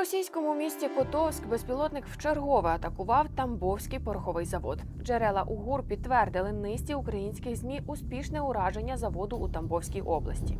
російському місті Котовськ безпілотник вчергове атакував Тамбовський пороховий завод. Джерела УГУР підтвердили низці українських змі успішне ураження заводу у Тамбовській області.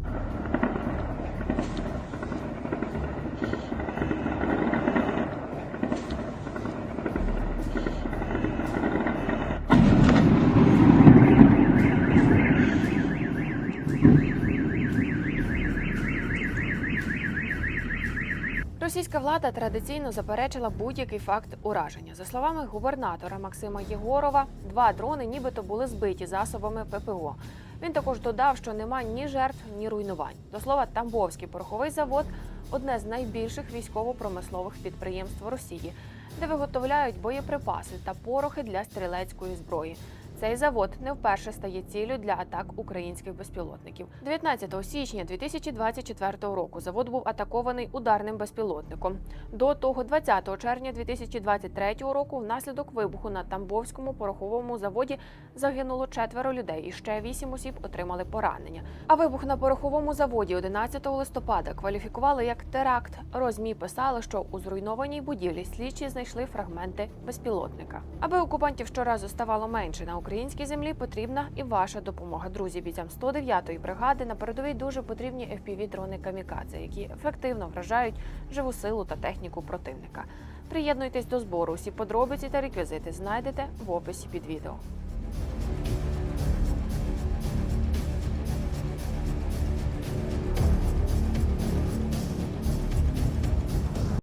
Російська влада традиційно заперечила будь-який факт ураження. За словами губернатора Максима Єгорова, два дрони нібито були збиті засобами ППО. Він також додав, що нема ні жертв, ні руйнувань. До слова, Тамбовський пороховий завод одне з найбільших військово-промислових підприємств Росії, де виготовляють боєприпаси та порохи для стрілецької зброї. Цей завод не вперше стає ціллю для атак українських безпілотників. 19 січня 2024 року завод був атакований ударним безпілотником. До того, 20 червня 2023 року, внаслідок вибуху на Тамбовському пороховому заводі загинуло четверо людей, і ще вісім осіб отримали поранення. А вибух на пороховому заводі 11 листопада кваліфікували як теракт. Розмі писали, що у зруйнованій будівлі слідчі знайшли фрагменти безпілотника. Аби окупантів щоразу ставало менше на українській землі, потрібна і ваша допомога. Друзі, бійцям 109-ї бригади на передовій дуже потрібні fpv дрони камікадзе, які ефективно вражають живу силу та техніку противника. Приєднуйтесь до збору. Усі подробиці та реквізити знайдете в описі під відео.